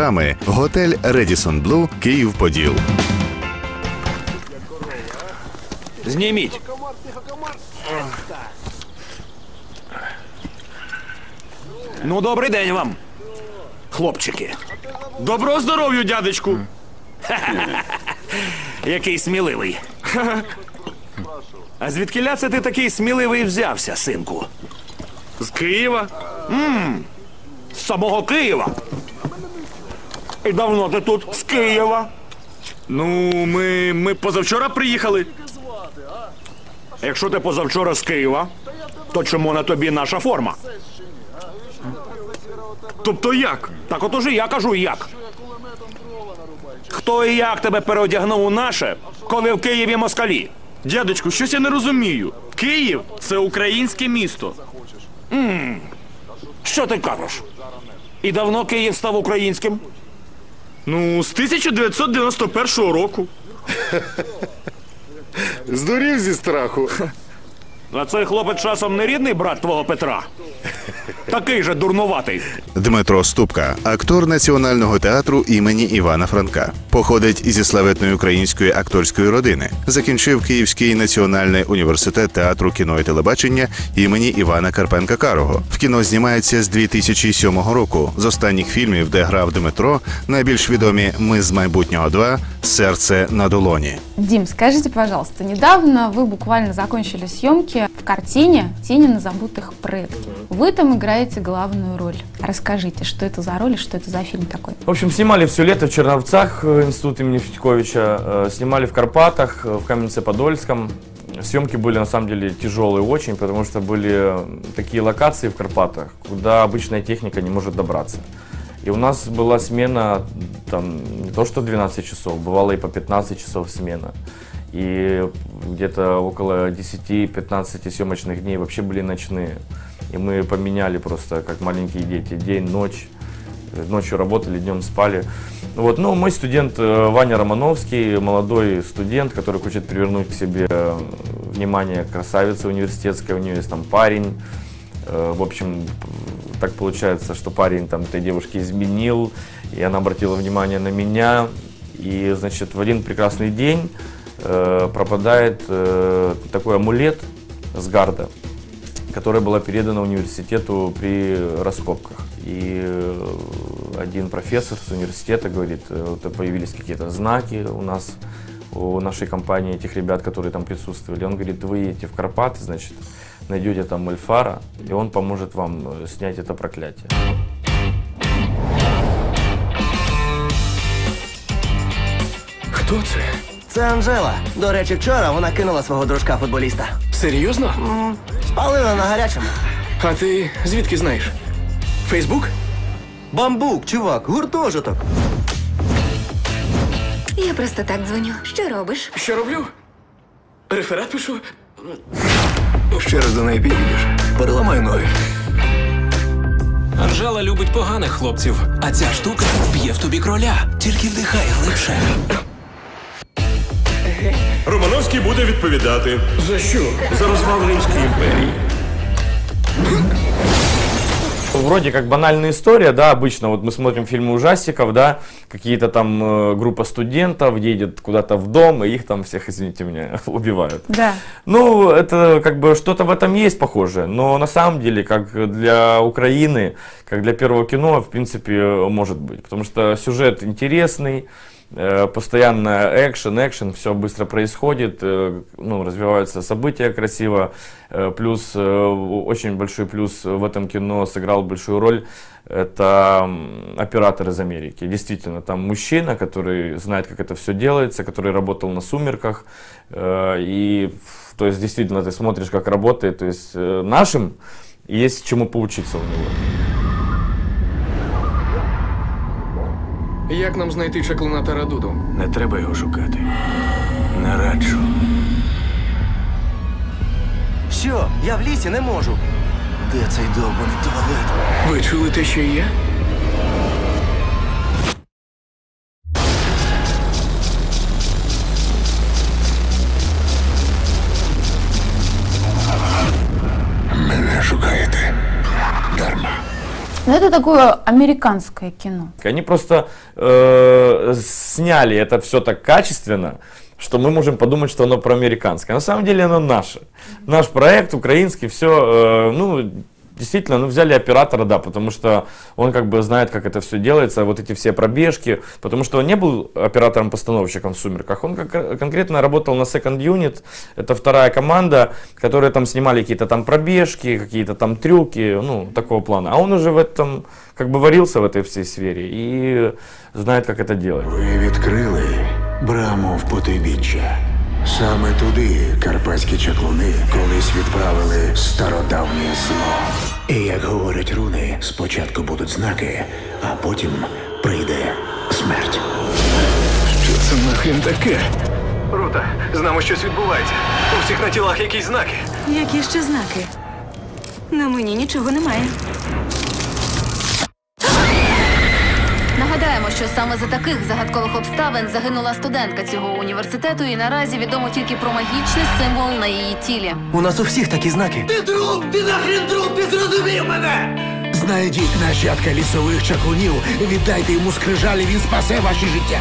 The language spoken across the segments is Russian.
програми готель Редісон Блу Київ Поділ. Зніміть. Ну, добрий день вам, хлопчики. Доброго здоров'я, дядечку. Який сміливий. А звідкиля це ти такий сміливий взявся, синку? З Києва. З самого Києва. І давно ти тут з Києва. Ну, ми, ми позавчора приїхали. Якщо ти позавчора з Києва, то чому на тобі наша форма? Тобто як? Так отож і я кажу як. Хто і як тебе переодягнув у наше, коли в Києві москалі? Дядечку, щось я не розумію. Київ це українське місто. Що ти кажеш? І давно Київ став українським? Ну, з 1991 року. Здурів зі страху. А цей хлопець часом не рідний брат твого Петра? Такий же дурнуватий. Дмитро Ступка, актор Національного театру імені Івана Франка, походить зі славетної української акторської родини. Закінчив Київський національний університет театру кіно і телебачення імені Івана Карпенка Карого. В кіно знімається з 2007 року. З останніх фільмів, де грав Дмитро, найбільш відомі Ми з майбутнього 2», Серце на долоні. Дим, скажите, пожалуйста, недавно вы буквально закончили съемки в картине «Тени на забытых предков». Вы там играете главную роль. Расскажите, что это за роль и что это за фильм такой? В общем, снимали все лето в Черновцах, э, институт имени Федьковича, э, снимали в Карпатах, э, в Каменце-Подольском. Съемки были на самом деле тяжелые очень, потому что были такие локации в Карпатах, куда обычная техника не может добраться. И у нас была смена, там, не то что 12 часов, бывало и по 15 часов смена. И где-то около 10-15 съемочных дней вообще были ночные. И мы поменяли просто, как маленькие дети, день, ночь. Ночью работали, днем спали. Ну Вот. Ну, мой студент э, Ваня Романовский, молодой студент, который хочет привернуть к себе э, внимание красавицы университетской, у нее есть там парень. Э, В общем, так получается, что парень там этой девушке изменил, и она обратила внимание на меня. И, значит, в один прекрасный день э, пропадает э, такой амулет с гарда, которая была передана университету при раскопках. И э, один профессор с университета говорит, вот появились какие-то знаки у нас, у нашей компании, этих ребят, которые там присутствовали. Он говорит, вы едете в Карпаты, значит, найдете там Эльфара, и он поможет вам снять это проклятие. Хто це? Це Анжела. До речі, вчора вона кинула свого дружка футболіста. Серйозно? Спалила на гарячому. А ти звідки знаєш? Фейсбук? Бамбук, чувак, гуртожиток. Я просто так дзвоню. Що робиш? Що роблю? Реферат пишу. Ще раз до неї підійдеш. Переламаю ноги. Анжела любить поганих хлопців, а ця штука вб'є в тобі кроля. Тільки вдихай глибше. Романовський буде відповідати. За що? За розвал Римської імперії. Вроде как банальная история, да, обычно вот мы смотрим фильмы ужастиков, да, какие-то там э, группа студентов едет куда-то в дом, и их там всех, извините меня, убивают. Да. Ну, это как бы что-то в этом есть похоже, но на самом деле, как для Украины, как для первого кино, в принципе, может быть, потому что сюжет интересный, э, постоянно экшен, экшен, все быстро происходит, э, ну, развиваются события красиво, э, плюс э, очень большой плюс в этом кино сыграл большую роль, это оператор из Америки. Действительно, там мужчина, который знает, как это все делается, который работал на «Сумерках», э, и то есть действительно ты смотришь, как работает, то есть э, нашим есть чему поучиться у него. Як нам знайти чаклуна Тарадуду? Не треба його шукати. Не раджу. Що? Я в лісі не можу. Де цей довбаний туалет? Ви чули те, що і Но это такое американское кино. Они просто э, сняли это все так качественно, что мы можем подумать, что оно проамериканское. На самом деле оно наше. Наш проект украинский, все, э, ну, действительно, ну, взяли оператора, да, потому что он как бы знает, как это все делается, вот эти все пробежки, потому что он не был оператором-постановщиком в «Сумерках», он как, конкретно работал на Second Unit, это вторая команда, которая там снимали какие-то там пробежки, какие-то там трюки, ну, такого плана. А он уже в этом, как бы варился в этой всей сфере и знает, как это делать. Ви відкрили браму в потойбіччя. Саме туди карпатські чаклуни колись відправили стародавнє зло. І як говорять руни, спочатку будуть знаки, а потім прийде смерть. Що це нахрен таке? Рута, з нами щось відбувається. У всіх на тілах якісь знаки. Які ще знаки? На мені нічого немає. Нагадаємо, що саме за таких загадкових обставин загинула студентка цього університету, і наразі відомо тільки про магічний символ на її тілі. У нас у всіх такі знаки. Ти друг, ти нахрен друг, ти зрозумів мене! Знайдіть нащадка лісових чаклунів, віддайте йому скрижалі, він спасе ваші життя.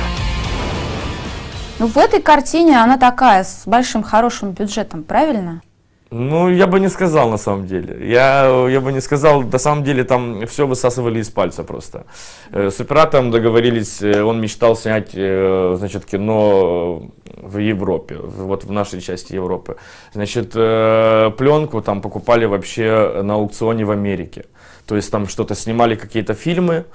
Ну, в этой картине она такая, с большим хорошим бюджетом, правильно? Ну, я бы не сказал на самом деле. Я, я бы не сказал, на самом деле там все высасывали из пальца просто. Э, С оператором договорились, э, он мечтал снять, э, значит, кино в Европе, вот в нашей части Европы. Значит, пленку там покупали вообще на аукционе в Америке. То есть там что-то снимали, какие-то фильмы,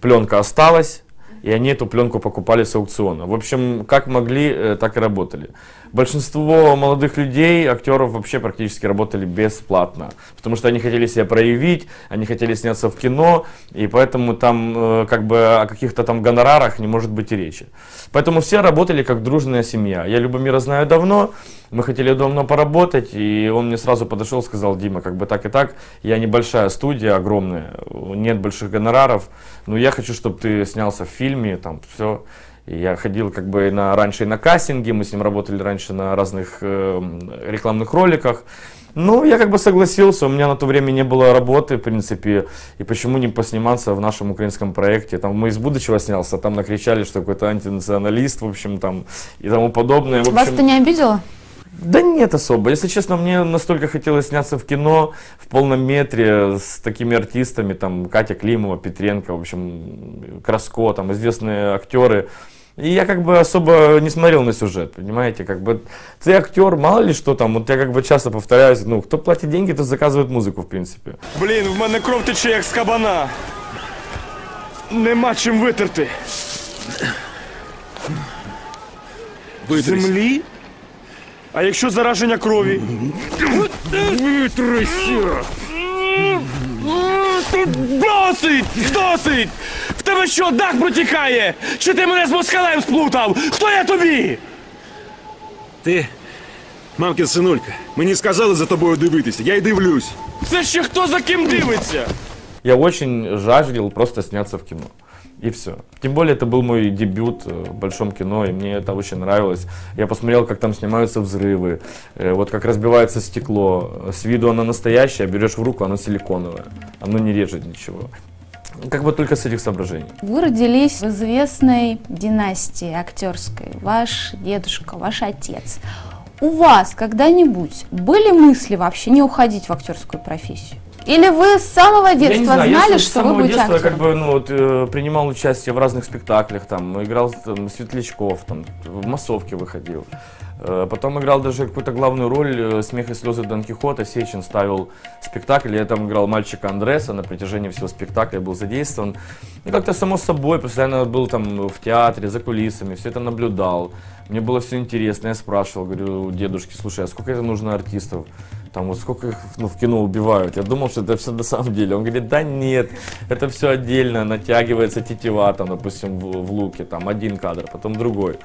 пленка осталась, и они эту пленку покупали с аукциона. В общем, как могли, так и работали. Большинство молодых людей, актеров вообще практически работали бесплатно, потому что они хотели себя проявить, они хотели сняться в кино, и поэтому там э, как бы о каких-то там гонорарах не может быть и речи. Поэтому все работали как дружная семья. Я Любомира знаю давно, мы хотели давно поработать, и он мне сразу подошел сказал, Дима, как бы так и так, я небольшая студия, огромная, нет больших гонораров, но я хочу, чтобы ты снялся в фильме, там все. Я ходил как бы на, раньше и на кастинге, мы с ним работали раньше на разных э, рекламных роликах. Ну, я как бы согласился, у меня на то время не было работы, в принципе, и почему не посниматься в нашем украинском проекте. Там мы из будущего снялся, там накричали, что какой-то антинационалист, в общем, там, и тому подобное. В общем, Вас это не обидело? да нет особо. Если честно, мне настолько хотелось сняться в кино в полном метре с такими артистами, там Катя Климова, Петренко, в общем, Краско, там известные актеры. И я как бы особо не смотрел на сюжет, понимаете, как бы ты актер, мало ли что там, вот я как бы часто повторяюсь, ну, кто платит деньги, тот заказывает музыку, в принципе. Блін, в мене кров тече як з кабана. Нема чим витерти. Землі? А якщо зараження крові? Витрися! Досить! Досить! В тебе що, дах протікає? Чи ти мене з москалем сплутав? Хто я тобі? Ти, мамкин синулька, мені сказали за тобою дивитися, я й дивлюсь. Це ще хто за ким дивиться? Я очень жаждал просто сняться в кино. И все. Тем более это был мой дебют э, в большом кино, и мне это очень нравилось. Я посмотрел, как там снимаются взрывы, э, вот как разбивается стекло. С виду оно настоящее, а берешь в руку, оно силиконовое. Оно не режет ничего. Как бы только с этих соображений. Вы родились в известной династии актерской. Ваш дедушка, ваш отец. У вас когда-нибудь были мысли вообще не уходить в актерскую профессию? Или вы с самого Я детства знаю, я знали, с что вы самого будете детства актером? как бы, ну, вот, э, принимал участие в разных спектаклях, там, играл там, Светлячков, там, в массовке выходил. Э, Потом играл даже какую-то главную роль э, «Смех и слезы Дон Кихота». Сечин ставил спектакль, я там играл мальчика Андреса, на протяжении всего спектакля был задействован. И как-то само собой, постоянно был там в театре, за кулисами, все это наблюдал. Мне было все интересно, я спрашивал, говорю, дедушки, слушай, а сколько это нужно артистов? Там вот сколько их ну, в кино убивают. Я думал, что это все на самом деле. Он говорит, да нет, это все отдельно, натягивается тетива, там, допустим, в, в луке, там один кадр, потом другой.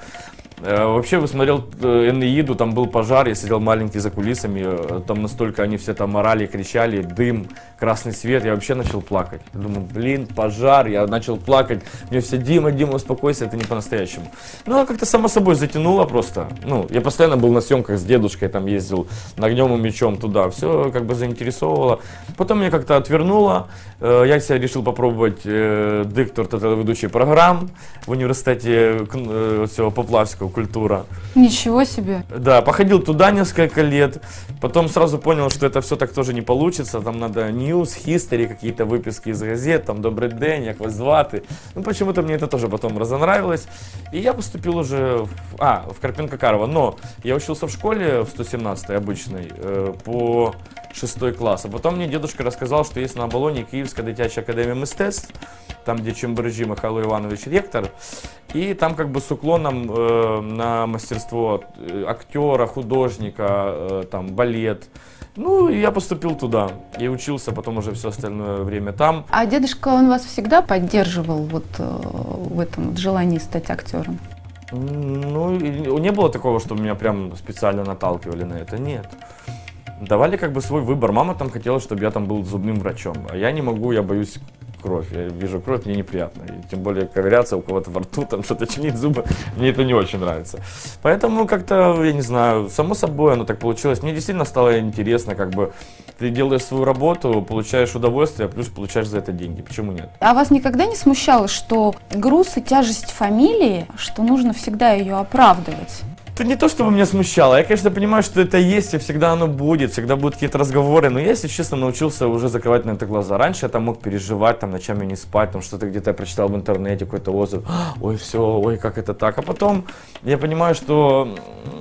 Э, Вообще, вы смотрел э, Энеиду, там был пожар, я сидел маленький за кулисами, э, там настолько они все там орали, кричали, дым, красный свет, я вообще начал плакать. Я думаю, блин, пожар, я начал плакать, мне все, Дима, Дима, успокойся, это не по-настоящему. Ну, а как-то само собой затянуло просто. Ну, я постоянно был на съемках с дедушкой, там ездил на огнем и мечом туда, все как бы заинтересовывало. Потом меня как-то отвернуло, Э, я себя решил попробовать э, диктор телеведучий программ в университете э, цього Поплавского культура. Ничего себе. Да, походил туда несколько лет, потом сразу понял, что это все так тоже не получится, там надо news, history, какие-то выписки из газет, там «Добрий день», «Як вас звати». Ну, почему-то мне это тоже потом разонравилось, и я поступил уже в, а, в Карпенко-Карова, но я учился в школе в 117-й обычной э, по шестой класс, а потом мне дедушка рассказал, что есть на Оболоні Київська дитяча академія мистецтв, там, где Чембержі Михайло Иванович ректор, и там как бы с уклоном э, на мастерство э, актера, художника, э, там балет. ну, я поступил туда и учился потом уже все остальное время там. А дедушка, он вас всегда поддерживал вот э, в этом вот желании стать актером? Ну, не было такого, что меня прям специально наталкивали на это, нет. Давали как бы свой выбор. Мама там хотела, чтобы я там был зубным врачом, а я не могу, я боюсь кровь. Я вижу кровь, мне неприятно. И тем более ковыряться у кого-то во рту, там что-то чинить зубы, мне это не очень нравится. Поэтому как-то, я не знаю, само собой оно так получилось. Мне действительно стало интересно, как бы ты делаешь свою работу, получаешь удовольствие, плюс получаешь за это деньги. Почему нет? А вас никогда не смущало, что груз и тяжесть фамилии, что нужно всегда ее оправдывать? Это не то, чтобы меня смущало. Я, конечно, понимаю, что это есть, и всегда оно будет, всегда будут какие-то разговоры. Но я, если честно, научился уже закрывать на это глаза. Раньше я там мог переживать, там ночами не спать, там что-то где-то я прочитал в интернете, какой-то отзыв. Ой, все, ой, как это так. А потом я понимаю, что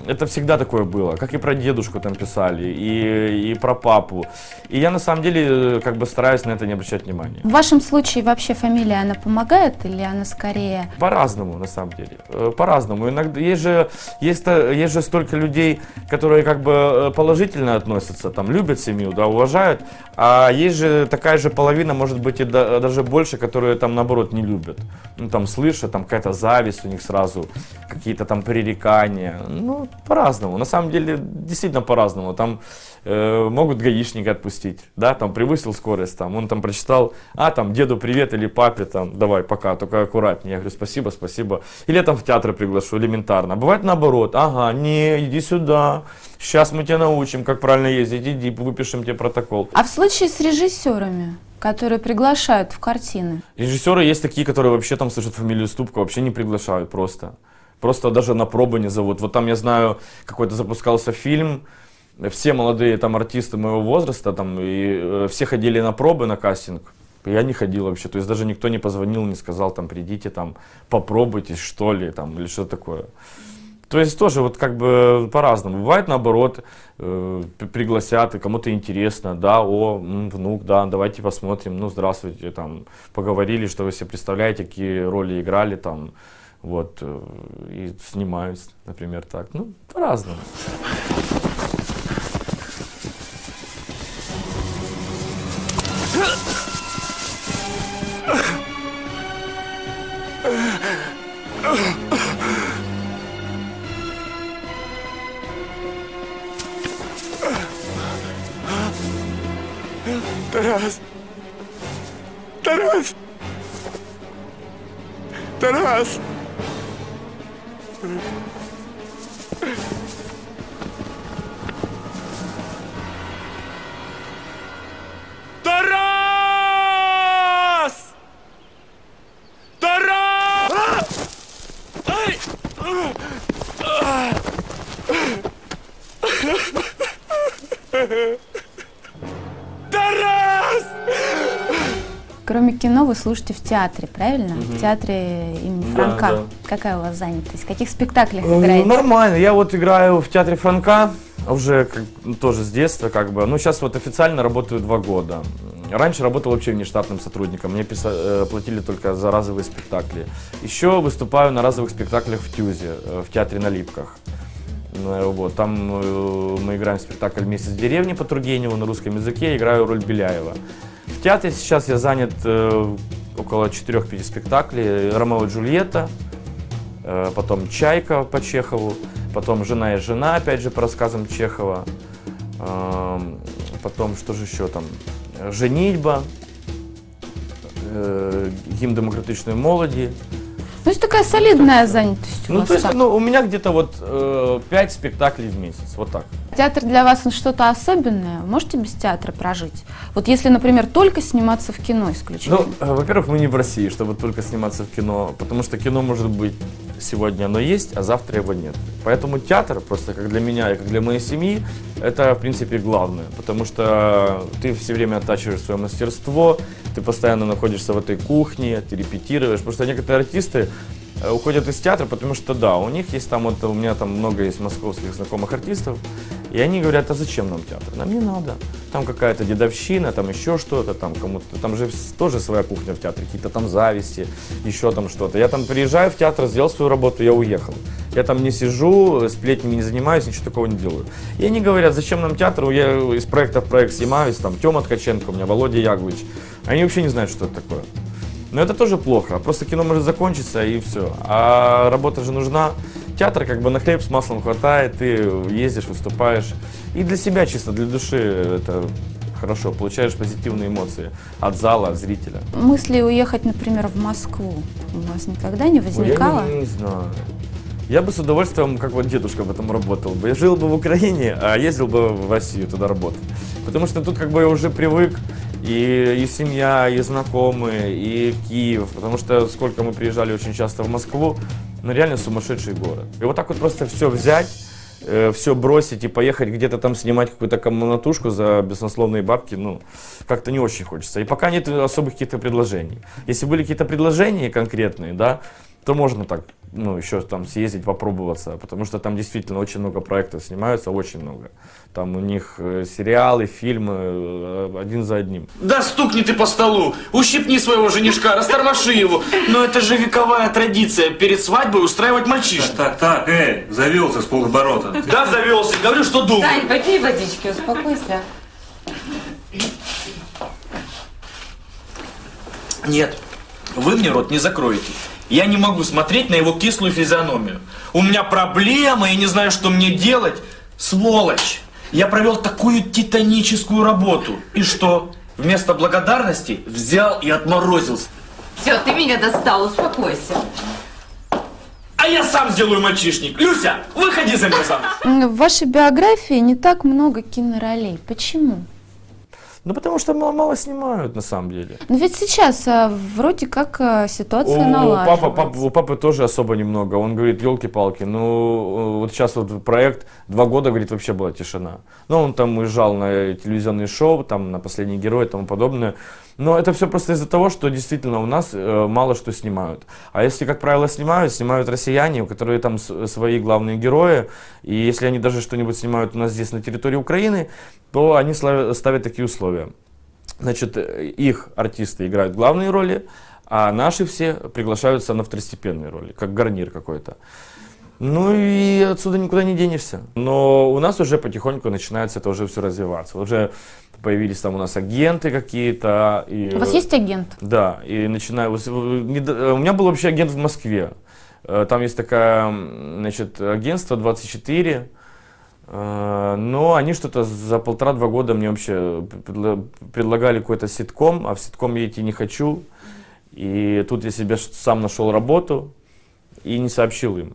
это всегда такое было. Как и про дедушку там писали, и, и про папу. И я на самом деле как бы стараюсь на это не обращать внимания. В вашем случае вообще фамилия, она помогает или она скорее... По-разному, на самом деле. Э, По-разному. Иногда есть же, есть, то- есть же столько людей, которые как бы э, положительно относятся, там, любят семью, да, уважают, а есть же такая же половина, может быть, и да- даже больше, которые там, наоборот, не любят. Ну, там, слышат, там, какая-то зависть у них сразу, какие-то там пререкания. Ну, по-разному. На самом деле, действительно по-разному. Там э, могут гаишника отпустить, да, там, превысил скорость, там, он там прочитал, а, там, деду привет или папе, там, давай, пока, только аккуратнее. Я говорю, спасибо, спасибо. Или я там в театр приглашу, элементарно. Бывает наоборот, ага, не, иди сюда, сейчас мы тебя научим, как правильно ездить, иди, выпишем тебе протокол. А в случае с режиссерами, которые приглашают в картины? Режиссеры есть такие, которые вообще там слышат фамилию Ступка, вообще не приглашают просто. Просто даже на пробы не зовут. Вот там я знаю, какой-то запускался фильм, все молодые там артисты моего возраста, там, и э, все ходили на пробы, на кастинг. Я не ходил вообще, то есть даже никто не позвонил, не сказал, там, придите, там, попробуйте, что ли, там, или что такое. То есть тоже вот как бы по-разному. Бывает наоборот, э, пригласят, и кому-то интересно, да, о, внук, да, давайте посмотрим, ну, здравствуйте, там, поговорили, что вы себе представляете, какие роли играли, там, вот, э, и снимаюсь, например, так. Ну, по-разному. Tarás. Tarás. Tarás. Tarás. Вы слушаете в театре, правильно? В театре имени Да, Франка. да. Какая у вас занятость? В каких спектаклях Э, играете? Нормально. Я вот играю в театре Франка уже как- ну, тоже с детства, как бы. Ну, сейчас вот официально работаю два года. Раньше работал вообще внештатным сотрудником. Мне писа- э, платили только за разовые спектакли. Еще выступаю на разовых спектаклях в Тюзе, э, в театре на Липках. Э, Вот, там мы играем спектакль «Месяц в деревне» по Тургеневу на русском языке, играю роль Беляева. В театре сейчас я занят э, около 4-5 спектаклей. «Ромео и Джульетта», э, потом «Чайка» по Чехову, потом «Жена и жена», опять же, по рассказам Чехова, Эм, потом, что же еще там, «Женитьба», э, «Гимн демократичной молоді». Ну, есть такая солидная занятость у Ну, вас то есть, так. ну, у меня где-то вот э, 5 спектаклей в месяц, вот так. Театр для вас что-то особенное? Можете без театра прожить? Вот если, например, только сниматься в кино исключительно. Ну, э, во-первых, мы не в России, чтобы только сниматься в кино, потому что кино может быть сегодня оно есть, а завтра его нет. Поэтому театр, просто как для меня и как для моей семьи, это, в принципе, главное, потому что ты все время оттачиваешь свое мастерство, ты постоянно находишься в этой кухне, ты репетируешь, что некоторые артисты уходят из театра, потому что, да, у них есть там, вот у меня там много есть московских знакомых артистов, и они говорят, а зачем нам театр? Нам не надо. Там какая-то дедовщина, там еще что-то, там кому-то, там же тоже своя кухня в театре, какие-то там зависти, еще там что-то. Я там приезжаю в театр, сделал свою работу, я уехал. Я там не сижу, сплетнями не занимаюсь, ничего такого не делаю. И они говорят, зачем нам театр? Я из проекта в проект снимаюсь, там Тёма Ткаченко, у меня Володя Яглович. Они вообще не знают, что это такое. Но это тоже плохо. Просто кино может закончиться и все. А работа же нужна. Театр как бы на хлеб с маслом хватает, ты ездишь, выступаешь. И для себя чисто, для души это хорошо. Получаешь позитивные эмоции от зала, от зрителя. Мысли уехать, например, в Москву у вас никогда не Ой, возникало? Я не, не знаю. Я бы с удовольствием, как вот дедушка в этом работал бы. Я жил бы в Украине, а ездил бы в Россию туда работать. Потому что тут как бы я уже привык, и, и семья, и знакомые, и Киев. Потому что сколько мы приезжали очень часто в Москву, ну реально сумасшедший город. И вот так вот просто все взять, все бросить и поехать где-то там снимать какую-то комнатушку за беснословные бабки, ну, как-то не очень хочется. И пока нет особых каких-то предложений. Если были какие-то предложения конкретные, да, то можно так, ну, еще там съездить, попробоваться, потому что там действительно очень много проектов снимаются, очень много. Там у них э, сериалы, фильмы, э, один за одним. Да стукни ты по столу, ущипни своего женишка, растормоши его. Но это же вековая традиция перед свадьбой устраивать мальчишек. Так, так, эй, завелся с полоборота. Да, завелся, говорю, что думаю. Сань, попей водички, успокойся. Нет, вы мне рот не закроете. Я не могу смотреть на его кислую физиономию. У меня проблемы, я не знаю, что мне делать. Сволочь! Я провел такую титаническую работу. И что? Вместо благодарности взял и отморозился. Все, ты меня достал, успокойся. А я сам сделаю мальчишник. Люся, выходи за меня замуж. В вашей биографии не так много киноролей. Почему? Ну, потому что мало, мало снимают, на самом деле. Но ведь сейчас а, вроде как а, ситуация У налаживается. папа, папа- у папы тоже особо немного. Он говорит, елки-палки, ну вот сейчас вот проект, два года, говорит, вообще была тишина. Ну, он там уезжал на телевизионные шоу, там на «Последний герой» и тому подобное. Но это все просто из-за того, что действительно у нас э, мало что снимают. А если, как правило, снимают, снимают россияне, у которых там с- свои главные герои. И если они даже что-нибудь снимают у нас здесь на территории Украины, то они ставят такие условия. Значит, э, их артисты играют главные роли, а наши все приглашаются на второстепенные роли, как гарнир какой-то. Ну и отсюда никуда не денешься. Но у нас уже потихоньку начинается это уже все развиваться. Уже появились там у нас агенты какие-то. И, У вас есть агент? Да, и начинаю... э, У меня был вообще агент в Москве. Э, Там есть такая, значит, агентство 24, э, но они что-то за полтора-два года мне вообще предла- предлагали какой-то ситком, а в ситком я идти не хочу. И тут я себе сам нашел работу и не сообщил им.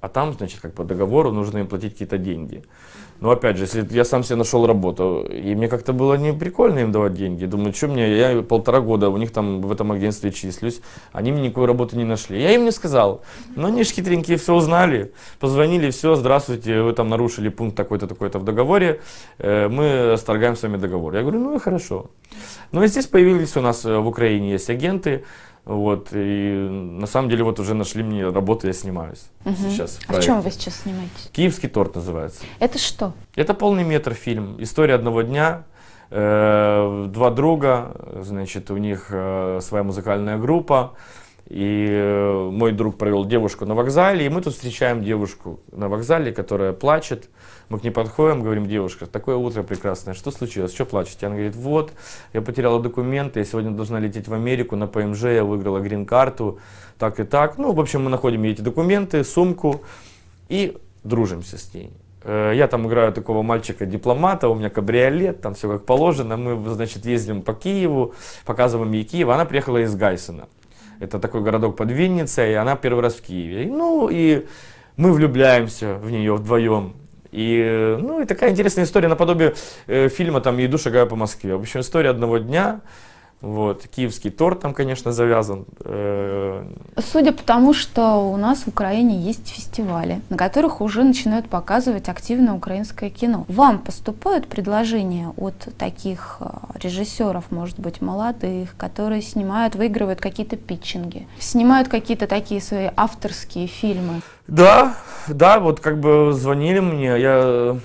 А там, значит, как по договору нужно им платить какие-то деньги. Но опять же, если я сам себе нашел работу, и мне как-то было не прикольно им давать деньги. Думаю, что мне, я полтора года у них там в этом агентстве числюсь, они мне никакой работы не нашли. Я им не сказал. Но они ж хитренькие все узнали, позвонили, все, здравствуйте, вы там нарушили пункт такой-то, такой-то в договоре, э, мы расторгаем с вами договор. Я говорю, ну и хорошо. Ну и здесь появились у нас э, в Украине есть агенты, вот, и на самом деле вот уже нашли мне работу, я снимаюсь Мгм. сейчас. в А в чем вы сейчас снимаетесь? Киевский торт называется. Это что? Это полный метр фильм. История одного дня. Э, Два друга, значит, у них э, своя музыкальная группа. И э, мой друг провел девушку на вокзале, и мы тут встречаем девушку на вокзале, которая плачет. Мы к ней подходим, говорим, девушка, такое утро прекрасное, что случилось, что плачете? Она говорит, вот, я потеряла документы, я сегодня должна лететь в Америку на ПМЖ, я выиграла грин-карту, так и так. Ну, в общем, мы находим ей эти документы, сумку и дружимся с ней. Э, Я там играю такого мальчика-дипломата, у меня кабриолет, там все как положено. Мы, значит, ездим по Киеву, показываем ей Киев. Она приехала из Гайсена. Это такой городок под Винницей, и она первый раз в Киеве. Ну, и мы влюбляемся в нее вдвоем. И, ну, и такая интересная история наподобие э, фильма там «Иду, шагаю по Москве». В общем, история одного дня. Вот, киевский торт там, конечно, завязан. Э, Судя по тому, что у нас в Украине есть фестивали, на которых уже начинают показывать активно украинское кино. Вам поступают предложения от таких э, режиссеров, может быть, молодых, которые снимают, выигрывают какие-то питчинги, снимают какие-то такие свои авторские фильмы? Да, да, вот как бы звонили мне, я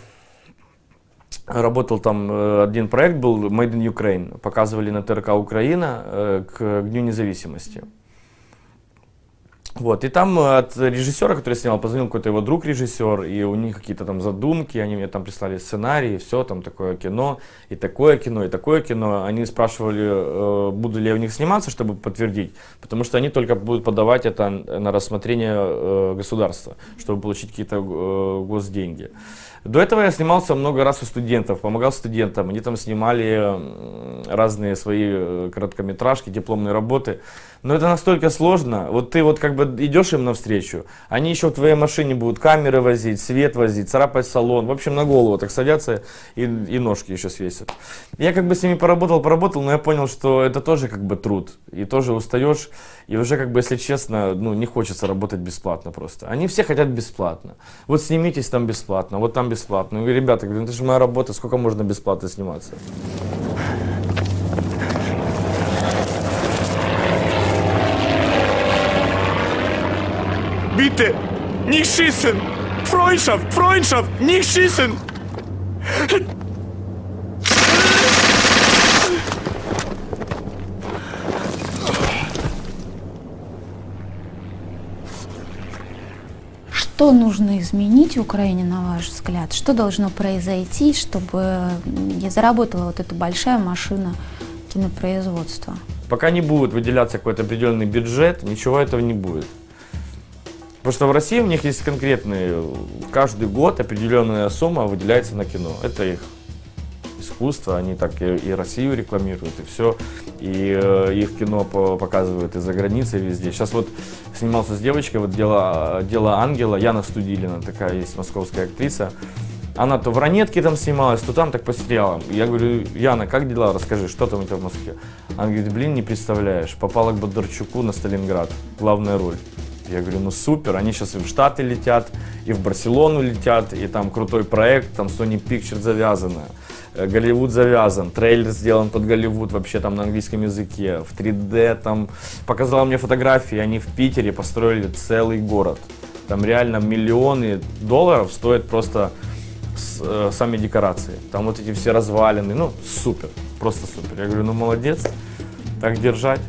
работал там, э, один проект был Made in Ukraine, показывали на ТРК Украина э, к Дню независимости. Вот, и там от режиссера, который снимал, позвонил какой-то его друг режиссер, и у них какие-то там задумки, они мне там прислали сценарий, все, там такое кино, и такое кино, и такое кино. Они спрашивали, э, буду ли я в них сниматься, чтобы подтвердить, потому что они только будут подавать это на рассмотрение э, государства, чтобы получить какие-то э, госденьги. До этого я снимался много раз у студентов, помогал студентам. Они там снимали разные свои э, короткометражки, дипломные работы. Но это настолько сложно. Вот ты вот как бы идешь им навстречу, они еще в твоей машине будут камеры возить, свет возить, царапать салон. В общем, на голову так садятся и, и ножки еще свесят. Я как бы с ними поработал, поработал, но я понял, что это тоже как бы труд. И тоже устаешь. И уже как бы, если честно, ну не хочется работать бесплатно просто. Они все хотят бесплатно. Вот снимитесь там бесплатно, вот там бесплатно. Я говорю, ребята, говорю, это же моя работа, сколько можно бесплатно сниматься? Bitte, nicht schießen! Freundschaft, Freundschaft, nicht schießen! Что нужно изменить в Украине, на ваш взгляд? Что должно произойти, чтобы не заработала вот эта большая машина кинопроизводства? Пока не будет выделяться какой-то определенный бюджет, ничего этого не будет. Потому что в России у них есть конкретные, каждый год определенная сумма выделяется на кино. Это их искусство, они так и, и Россию рекламируют, и все. И э, их кино по- показывают и за границей, везде. Сейчас вот снимался с девочкой, вот «Дело, «Дело ангела», Яна Студилина, такая есть московская актриса. Она то в «Ранетке» там снималась, то там так по. Я говорю, Яна, как дела, расскажи, что там у тебя в Москве? Она говорит, блин, не представляешь, попала к Бондарчуку на Сталинград, главная роль. Я говорю, ну супер, они сейчас и в Штаты летят, и в Барселону летят, и там крутой проект, там Sony Pictures завязано, Голливуд завязан, трейлер сделан под Голливуд вообще там на английском языке, в 3D там, показала мне фотографии, они в Питере построили целый город. Там реально миллионы долларов стоят просто с- э, сами декорации. Там вот эти все развалины, ну супер, просто супер. Я говорю, ну молодец, так держать.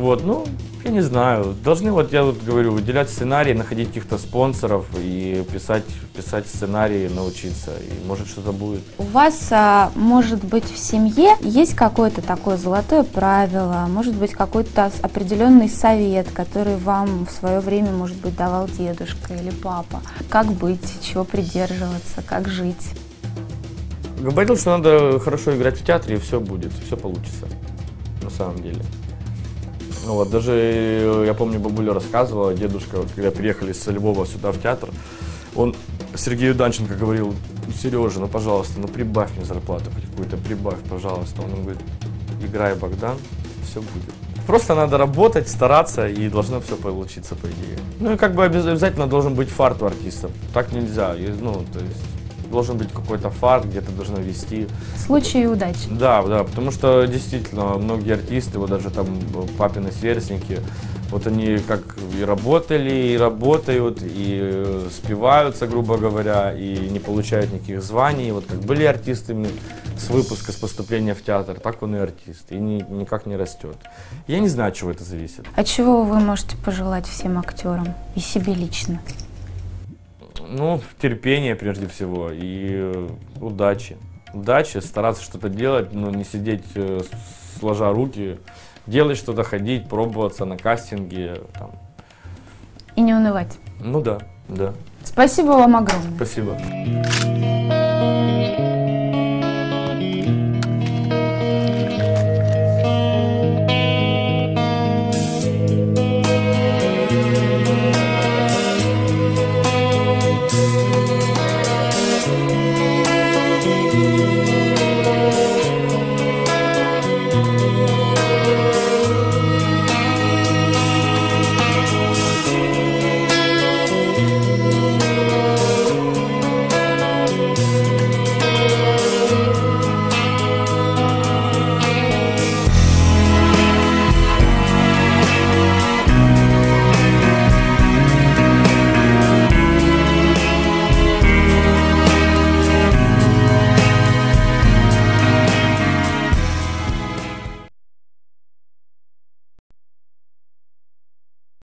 Вот, ну, я не знаю. Должны, вот я вот говорю, выделять сценарии, находить каких-то спонсоров и писать, писать сценарии, научиться. И может что-то будет. У вас, а, может быть, в семье есть какое-то такое золотое правило, может быть, какой-то определенный совет, который вам в свое время, может быть, давал дедушка или папа? Как быть, чего придерживаться, как жить? Говорил, что надо хорошо играть в театре, и все будет, все получится. На самом деле. Вот, даже э, я помню, бабуля рассказывала, дедушка, когда приехали со Львова сюда в театр, он Сергею Данченко говорил, Сережа, ну пожалуйста, ну прибавь мне зарплату хоть какую-то, прибавь, пожалуйста. Он ему говорит, играй, Богдан, все будет. Просто надо работать, стараться, и должно все получиться, по идее. Ну и как бы обяз- обязательно должен быть фарт у артистов. Так нельзя. Ну, то есть должен быть какой-то фарт, где-то должно вести. Случаи удачи. Да, да, потому что действительно многие артисты, вот даже там папины сверстники, вот они как и работали, и работают, и э, спиваются, грубо говоря, и не получают никаких званий. Вот как были артистами с выпуска, с поступления в театр, так он и артист, и ни- никак не растет. Я не знаю, от чего это зависит. А чего вы можете пожелать всем актерам и себе лично? Ну, терпение прежде всего и э, удачи. Удачи, стараться что-то делать, но не сидеть э, сложа руки, делать что-то, ходить, пробоваться на кастинге. Там. И не унывать. Ну да, да. Спасибо вам огромное. Спасибо.